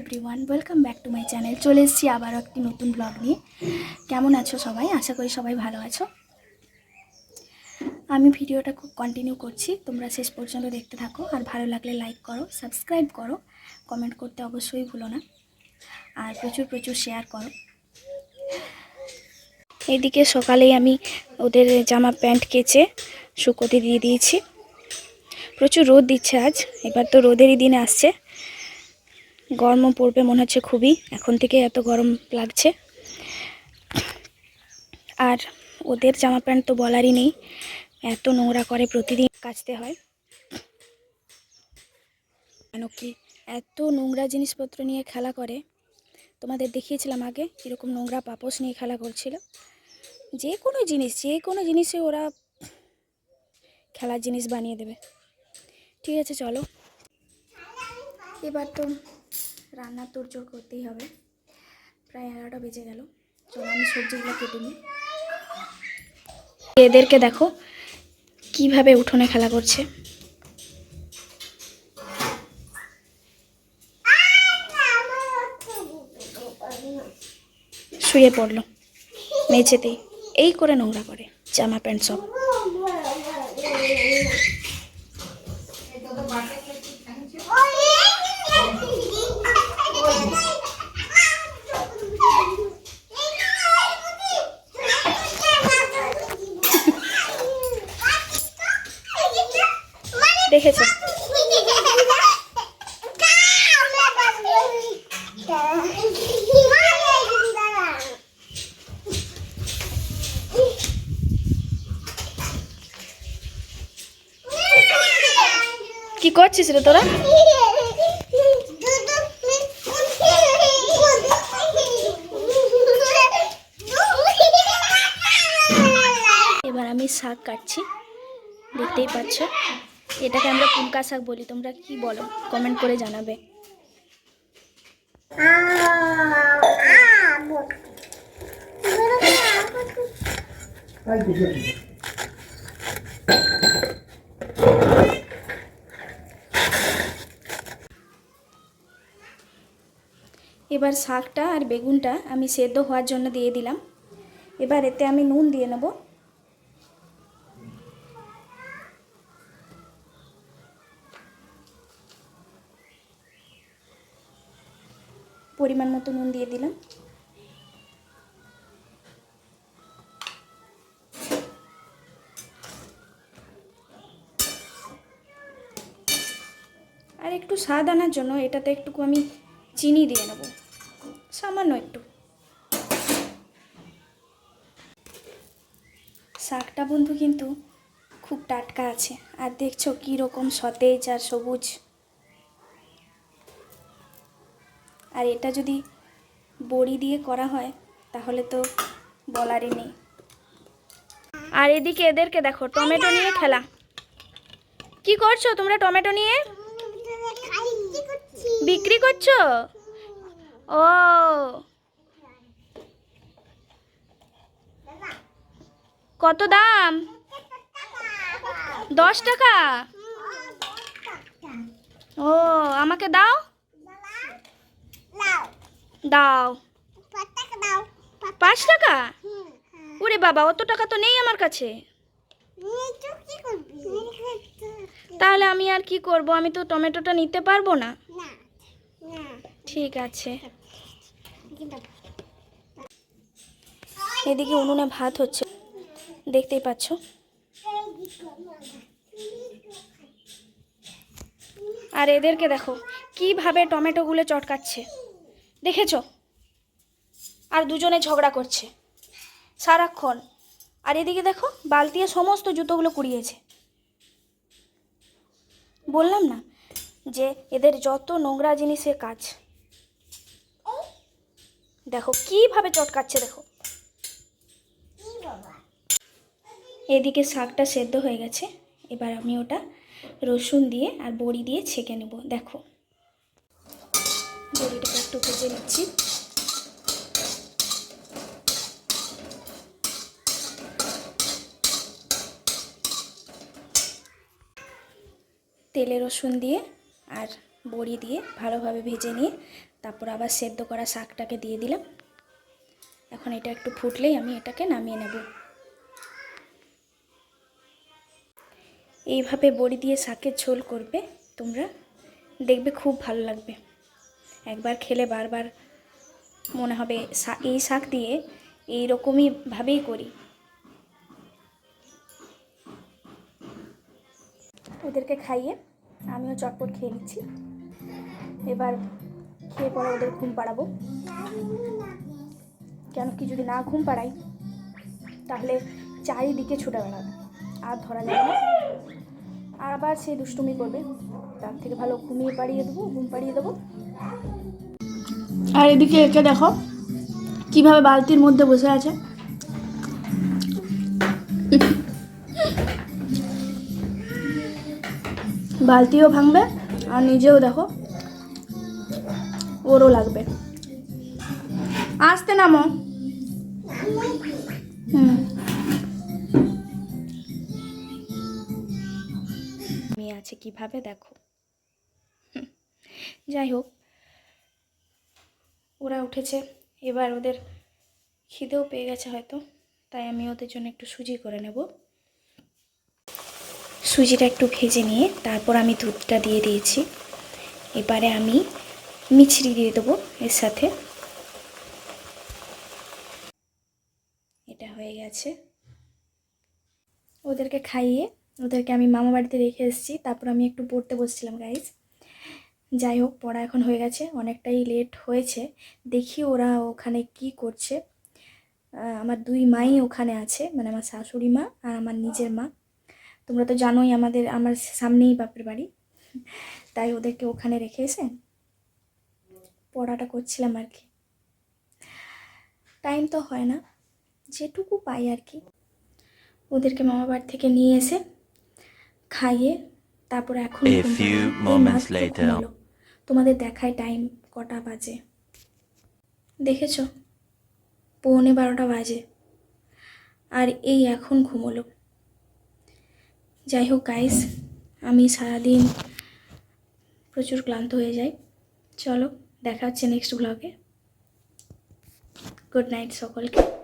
Everyone welcome back to my channel চলে এসেছি আবারও একটি নতুন ব্লগ নিয়ে। কেমন আছো সবাই? আশা করি সবাই ভালো আছো। আমি ভিডিওটা খুব কন্টিনিউ করছি। তোমরা শেষ পর্যন্ত দেখতে থাকো। আর ভালো লাগলে লাইক করো সাবস্ক্রাইব করো। কমেন্ট করতে অবশ্যই ভুলো না। আর প্রচুর প্রচুর শেয়ার করো। এইদিকে সকালেই আমি ওদের জামা প্যান্ট কেচে শুকোতে দিয়ে দিয়েছি। প্রচুর রোদ দিচ্ছে আজ। এবার তো রোদেরই দিন আসছে। গরমও পড়বে মনে হচ্ছে খুবই। এখন থেকে এত গরম লাগছে। আর ওদের জামা প্যান্ট তো বলারই নেই। এত নোংরা করে প্রতিদিন কাচতে হয়। কেন কি, এত নোংরা জিনিসপত্র নিয়ে খেলা করে। তোমাদের দেখিয়েছিলাম আগে কীরকম নোংরা পাপোশ নিয়ে খেলা করছিল। যে কোনো জিনিস, যে কোনো জিনিসে ওরা খেলার জিনিস বানিয়ে দেবে। ঠিক আছে, চলো। এবার তো রান্নার তোড়জোড় করতেই হবে। প্রায় এগারোটা বেজে গেল। চলো আমি সবজিগুলো কেটে নিই। এদেরকে দেখো কীভাবে উঠোনে খেলা করছে। শুয়ে পড়ল মেঝেতেই। এই করে নোংরা করে, জামা প্যান্ট সব। দেখেছ কি করছিস রে তোরা? এবার আমি শাক কাটছি। দেখতেই পাচ্ছ? এটাকে আমরা পুলকা শাক বলি, তোমরা কি বলো? কমেন্ট করে জানাবে। এবার শাকটা আর বেগুনটা আমি সেদ্ধ হওয়ার জন্য দিয়ে দিলাম। এবার এতে আমি নুন দিয়ে নেব। পরিমাণ মতো নুন দিয়ে দিলাম। আর একটু স্বাদ আনার জন্য এটাতে একটু আমি চিনি দিয়ে নেব। সামান্য একটু। শাকটা বন্ধু কিন্তু খুব টাটকা আছে। আর দেখছ কীরকম সতেজ আর সবুজ। আর এটা যদি বড়ি দিয়ে করা হয়, তাহলে তো বলারই নেই। আর এদিকে এদেরকে দেখো, টমেটো নিয়ে খেলা। কি করছ তোমরা টমেটো নিয়ে? বিক্রি করছ? ও। কত দাম? দশ টাকা? ও, আমাকে দাও। দাও। পাঁচ টাকা ওরে বাবা অত টাকা তো নেই আমার কাছে। তাহলে আমি আর কি করব? আমি তো টমেটোটা নিতে পারব না। ঠিক আছে। এদিকে উনুনে ভাত হচ্ছে। দেখতেই পাচ্ছ? আর এদেরকে দেখো কীভাবে টমেটোগুলো চটকাচ্ছে। দেখেছ? আর দুজনে ঝগড়া করছে। সারাক্ষণ। আর এদিকে দেখো, বালতিয়ে সমস্ত জুতোগুলো কুড়িয়েছে। বললাম না যে এদের যত নোংরা জিনিসের কাজ। দেখো, কীভাবে চটকাচ্ছে দেখো। এদিকে শাকটা সেদ্ধ হয়ে গেছে। এবার আমি ওটা রসুন দিয়ে আর বড়ি দিয়ে ছেঁকে নেব। দেখো। বড়িটাকে একটু ভেজে নিচ্ছি। তেলে রসুন দিয়ে আর বড়ি দিয়ে ভালোভাবে ভেজে নিয়ে তারপর আবার সেদ্ধ করা শাকটাকে দিয়ে দিলাম। এখন এটা একটু ফুটলেই আমি এটাকে নামিয়ে নেব। এইভাবে বড়ি দিয়ে শাকের ঝোল করবে, তোমরা দেখবে খুব ভালো লাগবে। একবার খেলে বারবার মনে হবে এই শাক দিয়ে এই রকমই ভাবেই করি। ওদেরকে খাইয়ে আমিও চটপট খেয়ে নিচ্ছি। এবার খেয়ে পরে ওদের ঘুম পাড়াবো। কেন কি যদি না ঘুম পাড়াই, তাহলে চারিদিকে ছুটে বেড়াবে আর ধরা যাবে না। আর আবার সেই দুষ্টুমি করবে। তার থেকে ভালো ঘুমিয়ে পাড়িয়ে দেবো, ঘুম পাড়িয়ে দেবো। আর এদিকে একে দেখো, কীভাবে বালতির মধ্যে বসে আছে। বালতিও ভাঙবে, আর নিজেও দেখো, ওরও লাগবে। আসতে নামো। হুম। মেয়ে আছে কীভাবে দেখো। যাই হোক। ওরা উঠেছে। এবার ওদের খিদেও পেয়ে গেছে হয়তো, তাই আমি ওদের জন্য একটু সুজি করে নেব। সুজিটা একটু ভেজে নিয়ে তারপর আমি দুধটা দিয়ে দিয়েছি। এবারে আমি মিছরি দিয়ে দেবো এর সাথে। এটা হয়ে গেছে। ওদেরকে খাইয়ে, ওদেরকে আমি মামা বাড়িতে রেখে এসেছি। তারপর আমি একটু পড়তে বসছিলাম গাইজ যাই হোক পড়া এখন হয়ে গেছে অনেকটাই লেট হয়েছে। দেখি ওরা ওখানে কি করছে। আমার দুই মাই ওখানে আছে মানে আমার শাশুড়ি মা আর আমার নিজের মা। তোমরা তো জানোই আমাদের আমার সামনেই বাপের বাড়ি। তাই ওদেরকে ওখানে রেখে এসে পড়াটা করছিলাম আর কি। টাইম তো হয় না যেটুকু পাই আর কি। ওদেরকে মামা বাড়ি থেকে নিয়ে এসে খাইয়ে তারপরে এখন ঘুম তোমাদের দেখায় টাইম কটা বাজে। দেখেছ? পৌনে বারোটা বাজে। আর এই এখন ঘুমোলো। যাই হোক গাইস আমি সারাদিন প্রচুর ক্লান্ত হয়ে যাই। চলো, দেখা হচ্ছে নেক্সট ব্লগে গুড নাইট সকলকে।